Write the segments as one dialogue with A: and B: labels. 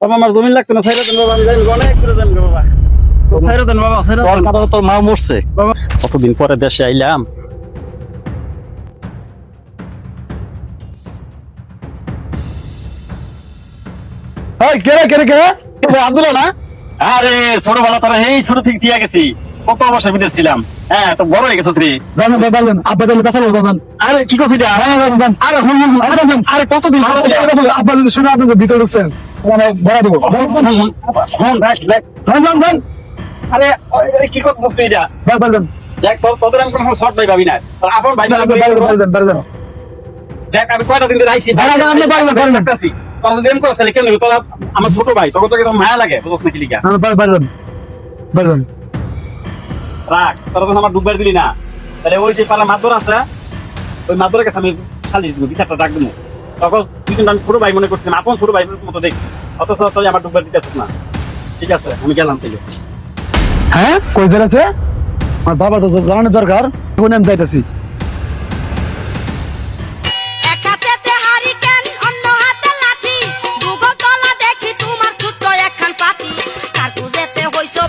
A: বাবা আমার জমি লাগতো না ছাইরা দেন বাবা আমি যাই অনেক দেন বাবা ছাইরা বাবা ছাইরা
B: তোর কথা তোর মা মরছে
A: বাবা কতদিন পরে দেশে আইলাম
B: এই কে রে কে রে কে রে?
A: আব্দুল্লাহ না আরে ছোটবেলা তোরা এই ছোট থেকে দিয়ে গেছি কত বছর বিদেশ ছিলাম হ্যাঁ তো বড় হয়ে গেছে তুই
B: জান আব্বা জান
A: আরে কি
B: জান জান
A: আরে হুন হুন আরে জান আরে কতদিন
B: আরে কথা বলতো, আব্বা যদি শুনে আপনি ভিতরে ঢুকছেন মানে ভরা দেবো। জান জান জান
A: আরে কি দেখ তোর তোদের আমি কোনো শর্ট ভাই ভাবি না। আপন ভাই দেখ কয়টা দিন আমার ছোট ভাই তোকে তো একদম মায়া লাগে
B: না, যান
A: রাখ তোরা তো আমার ডুববার দিলি না। তাহলে ওই যে পালা মাদুর আছে ওই মাদুরের কাছে আমি খালি দিব বিচারটা ডাক দেবো। তখন কিন্তু আমি ছোট ভাই মনে করছিলাম আপন ছোট ভাই মতো দেখছি। অথচ তুই আমার ডুববার দিতেছিস না। ঠিক আছে আমি গেলাম তাইলে।
B: হ্যাঁ? কই আছে? আমার বাবা তো জানানোর দরকার। এখন আমি যাইতেছি।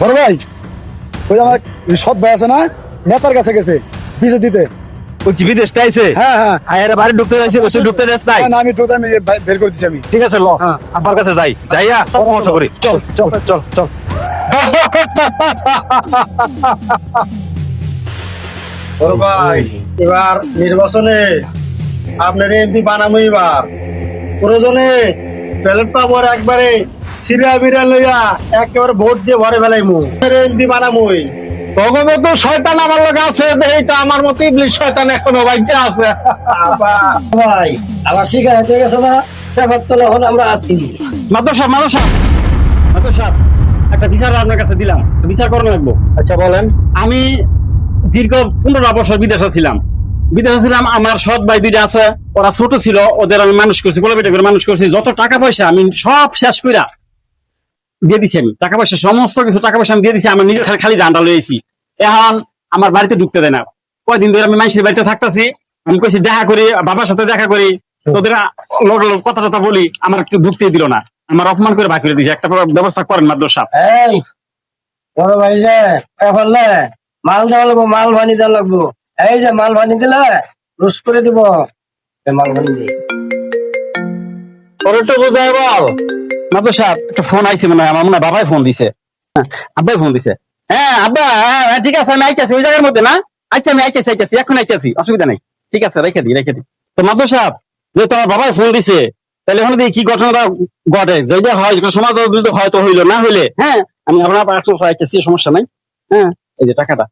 B: বড় ভাই ওই আমার সৎ ভাই আছে না? নেতার কাছে গেছে বিজে দিতে।
C: ওই কি বিদেশ আইছে?
B: হ্যাঁ হ্যাঁ।
C: আয়ের বাড়ি ঢুকতে যাইছে বসে ঢুকতে যাস নাই।
B: না, আমি টোটা আমি বের করে দিচ্ছি আমি।
C: ঠিক আছে ল।
B: হ্যাঁ।
C: আব্বার কাছে যাই। যাইয়া পরামর্শ করি। চল চল চল চল।
D: বড় ভাই এবার নির্বাচনে আপনার এমপি বানাবো এবার। প্রয়োজনে ব্যালট পাবর একবারে সিরিয়া বিরিয়া লইয়া একেবারে ভোট দিয়ে ভরে ফেলাইমু। এমপি বানামুই
C: ভগবত শয়তান আমার লগে আছে এইটা আমার মতো ইবলিশ শয়তান এখনও বাচ্চা আছে।
E: ভাই আমার শিকায়ত হয়ে গেছে না? ব্যাপার তো এখন আমরা আছি।
A: মাদর সাহেব মাদর সাহেব মাদর সাহেব একটা বিচার আপনার কাছে দিলাম। বিচার করানো লাগবো।
C: আচ্ছা বলেন।
A: আমি দীর্ঘ পনেরো বছর বিদেশে ছিলাম। বিদেশে ছিলাম আমার সৎ ভাই দুইটা আছে ওরা ছোট ছিল ওদের আমি মানুষ করছি গোলাপিটা করে মানুষ করছি। যত টাকা পয়সা আমি সব শেষ কইরা দিয়ে দিছি আমি। টাকা পয়সা সমস্ত কিছু টাকা পয়সা আমি দিয়ে দিছি আমার নিজের খালি খালি জানটা লইছি এখন আমার বাড়িতে ঢুকতে দেয় না। কয়দিন ধরে আমি মানুষের বাড়িতে থাকতেছি। আমি কইছি দেখা করি বাবার সাথে দেখা করি। তোদের কথা টথা বলি আমার কেউ ঢুকতে দিল না। আমার অপমান করে বাকি করে দিয়েছে। একটা ব্যবস্থা করেন মাদ্র সাহেব।
E: এই বড় ভাই রে এখন মাল দেওয়া লাগবো মাল ভানি দেওয়া লাগবো। এই যে মাল ভানি দিলে রুস করে দিব। মাল ভানি দিয়ে।
A: একটু বোঝায় বল। মাদর সাহেব একটা ফোন আইছে মনে হয় আমার মনে হয় বাবাই ফোন দিছে। হ্যাঁ, আব্বাই ফোন দিছে। হ্যাঁ আব্বা হ্যাঁ হ্যাঁ, ঠিক আছে আমি আইতাছি ওই জায়গার মধ্যে না? আচ্ছা আমি আইতাছি আইতাছি এখন আইতাছি অসুবিধা নাই। ঠিক আছে রেখে দিই রেখে দিই তো মাদর সাহেব যে তোমার বাবাই ফোন দিছে তাহলে ওখানে দিয়ে কি ঘটনাটা ঘটে। যেটা হয় সমাজ যদি হয়তো হইল না হইলে? হ্যাঁ আমি আপনার পাশে আইতাছি সমস্যা নাই। হ্যাঁ এই যে টাকাটা।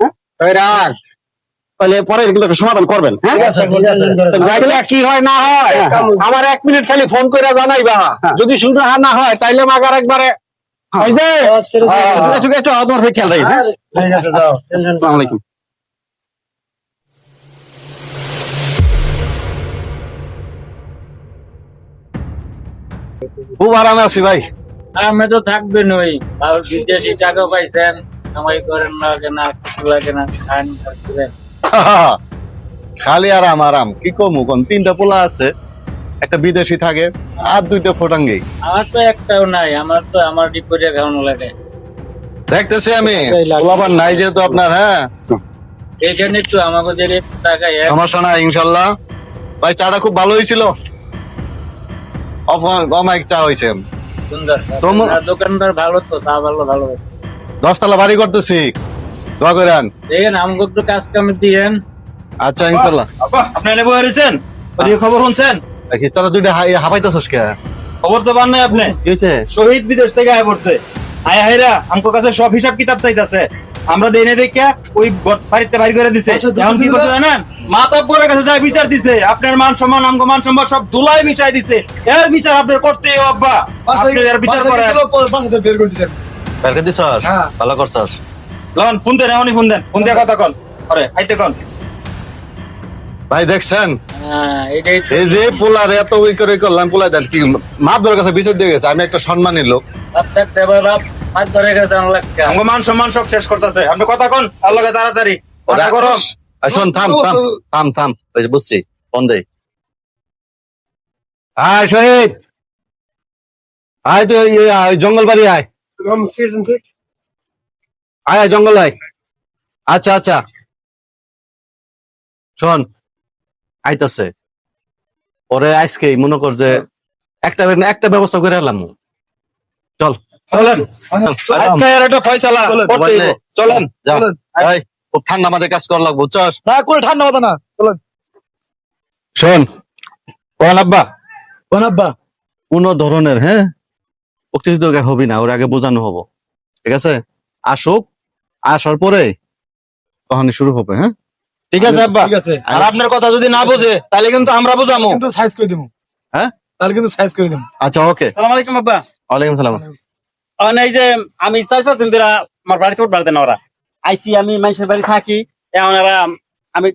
A: হ্যাঁ? তাহলে পরে একটা সমাধান করবেন। হ্যাঁ?
C: কি হয় না হয়?
A: হ্যাঁ।
C: আমার এক মিনিট খালি ফোন করে জানাইবা। যদি শুনে না হয় তাইলে মাগার একবারে যে
A: হ্যাঁ,
E: দিবো।
A: একটু একটু তোমার ভাই খেয়াল রাখি হ্যাঁ?
D: ঠিক আছে যাও
A: আসসালামু আলাইকুম।
C: খুব আরামে আছি ভাই।
F: আমি তো থাকবেন ওই আর বিদেশি টাকা পাইছেন কামাই করেন না লাগে না কিছু লাগে না খান
G: খালি আরাম আরাম। কি কমু কোন তিনটা পোলা আছে? একটা বিদেশি থাকে আর দুইটা ফোটাঙ্গি।
F: আমার তো একটাও নাই আমার তো আমার ডিপোরে খাওয়ানো লাগে।
G: দেখতেছি আমি
F: একটাই
G: নাই যেহেতু আপনার হ্যাঁ?
F: এইখানে একটু আমাকে যে টাকা
G: সমস্যা নাই ইনশাল্লাহ। ভাই চাটা খুব ভালো হয়েছিল? অমায়িক চা হয়েছে।
F: সুন্দর। দোকানদার ভালো তো তা ভালো ভালো আছে
G: দশতলা বাড়ি করতেছি। দোয়া করেন।
F: দেখেন আমাকে একটু কাজ কাম দিয়েন।
G: আচ্ছা ইনশাল্লাহ।
D: আপনি রয়েছেন? খবর শুনছেন?
G: দেখি তোরা দুইটা হাই- হাঁপাইতেছস কে?
D: খবর তো পান নাই আপনি?
G: কি হয়েছে
D: শহীদ বিদেশ থেকে আয় পড়ছে। আয়া হাইরা আমকো কাছে সব হিসাব কিতাব চাইতাছে। আমরা দেনে দেখে ওই বাড়িতে বাড়ি করে দিছে। এখন কি করছে জানেন? মাতাব্বরের কাছে যাই বিচার দিছে আপনার মান সম্মান আমগো মান সম্মান সব ধুলাই মিশাই দিছে। এর বিচার আপনার করতে আব্বা। আপনি এর বিচার করেন
B: বাসাতে বের করে দিচ্ছেন
G: বের করে দিছস?
B: হ্যাঁ।
G: ভালো করছস।
D: লন ফোন দেন এখনই ফোন দেন। ফোন দিয়ে কথা কন। আরে আইতে কন।
G: ভাই দেখছেন?
F: হ্যাঁ তো।
G: এই যে পোলার এত ওই করে করলাম পোলা দেন কি মাতবরের কাছে বিচার দিয়ে গেছে আমি একটা সম্মানী লোক।
F: আপনার দেবার বাপ হাত ধরে গেছে আমার
D: মান সম্মান সব শেষ করতেছে। আপনি কথা কন আল্লাহকে তাড়াতাড়ি। কথা
G: আর শোন থাম থাম থাম থাম। ওই বুঝছি ফোন দে।
C: হ্যাঁ শহীদ।
G: আয় আয়, জঙ্গল বাড়ি আয়। আয় আয় জঙ্গল আয়। আচ্ছা আচ্ছা। শোন আইতাছে। পরে আজকে মনে কর যে একটা একটা ব্যবস্থা করে এলাম চল।
D: চলেন। আজকে একটা ফয়সালা
G: চলেন,
D: করতেই
G: বললে।
D: হবে। চলেন।
G: খুব ঠান্ডা আমাদের কাজ করা লাগবো বুঝছস?
B: না করে ঠান্ডা মাথা না। চলেন।
G: শোন।
D: কোন আব্বা?
B: কোন আব্বা?
G: কোন ধরনের হ্যাঁ? উত্তেজিত হবি না ওর আগে বোঝানো হব। ঠিক আছে? আসুক আসার পরে কহানি শুরু হবে হ্যাঁ?
D: ঠিক আছে আব্বা?
B: ঠিক আছে।
D: আর আপনার কথা যদি না বোঝে তাহলে কিন্তু আমরা বুঝামো।
B: কিন্তু সাইজ করে দিব
G: হ্যাঁ?
B: তাহলে কিন্তু সাইজ করে দিব
G: আচ্ছা ওকে।
A: সালাম আলাইকুম আব্বা।
G: ওয়ালাইকুম সালাম।
A: অন এই যে আমি দিন ধরে আমার বাড়িতে উঠবার দেন ওরা। আইসি আমি মানুষের বাড়ি থাকি। এখন এরা আমি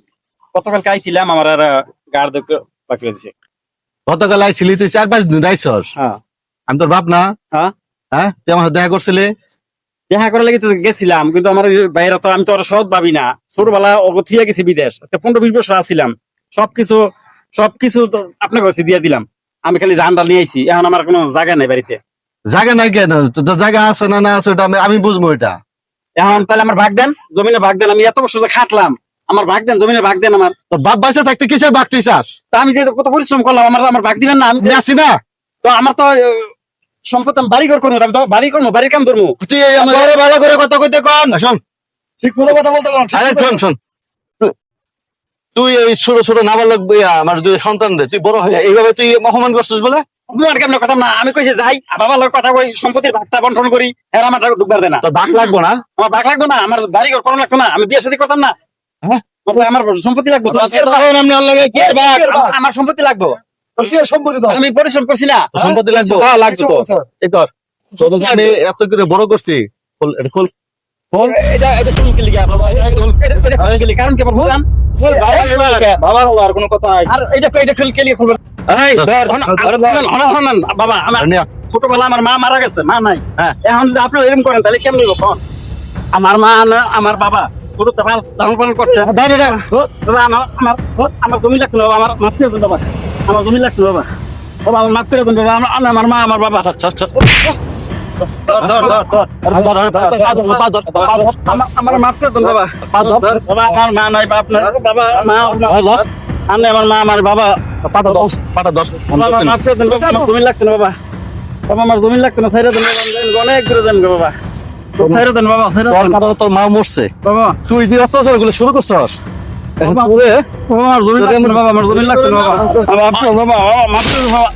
A: গতকালকে আইছিলাম আমার এরা গাড় দেখে বাকি দিছে।
G: গতকাল আইছিলি তুই চার পাঁচ দিন রাইছস
A: হ্যাঁ।
G: আমি তোর বাপ না?
A: হ্যাঁ।
G: হ্যাঁ? তুই আমার দেখা করছিলি?
A: দেখা করার লাগি তো গেছিলাম কিন্তু আমার বাইরে তো আমি তো আর সৎ ভাবি না। ছোটবেলা অগথিয়া গেছি বিদেশ আজকে পনেরো বিশ বছর আসছিলাম সবকিছু সবকিছু তো আপনাকে কাছে দিয়ে দিলাম। আমি খালি জানটা নিয়ে আইছি এখন আমার কোনো জায়গা নাই বাড়িতে।
G: জায়গা নাই কেন? জায়গা আছে না না আছে ওটা আমি বুঝব এটা।
A: এখন তাহলে আমার ভাগ দেন জমিনে ভাগ দেন আমি এত বছর যে খাটলাম আমার ভাগ দেন জমিনে ভাগ দেন আমার।
G: তোর বাপ বাচ্চা থাকতে কিসের বাঘ তুই চাস?
A: তা আমি যে কত পরিশ্রম করলাম আমার আমার ভাগ দিবেন না আমি
G: আছি না?
A: তো আমার তো সম্পদ আমি বাড়ি ঘর করব বাড়ি করব বাড়ির কাম করব
G: তুই এই
D: ভালো করে কথা কইতে কোন
G: শোন।
B: ঠিক মতো কথা বলতে পারো
G: শোন শোন। তুই এই ছোট ছোট নাবালক বইয়া আমার দুই সন্তান রে তুই বড় হয়ে এইভাবে তুই অপমান করছিস বলে?
A: কথা না আমি কইছে যাই বাবা লোক কথা কই সম্পত্তির ভাগটা বন্টন করি এর আমার ঢুকবার দেয় না।
G: তোর বাঘ লাগবো না?
A: আমার ভাগ লাগবে না আমার বাড়ি ঘর করানো লাগতো না আমি বিয়ে শাদী করতাম না।
G: হ্যাঁ?
A: আমার সম্পত্তি লাগবে আমার সম্পত্তি লাগবে। আমি পরিশ্রম করছি না।
G: তোর সম্পত্তি লাগবো।
A: হ্যাঁ, লাগবে তো।
G: এই কর। তোর আমি এত করে বড় করছি। খোল, খোল।
A: এটা এটা কি? কারণ কি আবার বুঝান
D: বাবার আর কোনো কথা নাই।
A: আর এটা এটা খুল বাবা আমার। ছোটবেলা আমার মা মারা গেছে মা নাই।
G: হ্যাঁ।
A: এখন যদি আপনি এরকম করেন তাহলে কেমন কোন? আমার মা না আমার বাবা লালন পালন করছে। আমার আমার আমার জমি দেন বাবা আমার জমি লাগতো বাবা বাবা আমার মাফ করে বাবা আমি- আমার মা আমার বাবা আমার- মাফ করে দেন বাবা বাবা আমার মা নাই বাপ নাই বাবা মা আমি আমার মা আমার বাবা
G: পাতা দশ পাতা দশ
A: বাবা আমার মাফ করে দেন বাবা জমি লাগতো না বাবা বাবা আমার জমি লাগতো না দেন বাবা অনেক দূরে বাবা দেন বাবা
G: তোর
A: দেন
G: মা মরছে
A: বাবা
G: তুই অত্যাচারগুলো শুরু করছস
A: বাবা আমার জমি লাগতো বাবা আমার জমি লাগতো বাবা। বাবা বাবা বাবা মাফ করে দেন বাবা।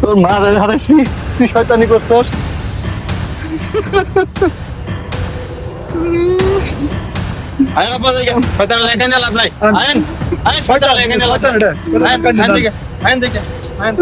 G: তোর মা রে হারাইছি। তুই শয়তানি করছস।
D: আয় বাবা দেখে শয়তান লেখা নিয়ে লাভ নাই। আয়েন আয়েন শয়তান লেখা নিয়ে লাভ নাই। আয়েন আয়েন দেখে আয়েন দেখে আয়েন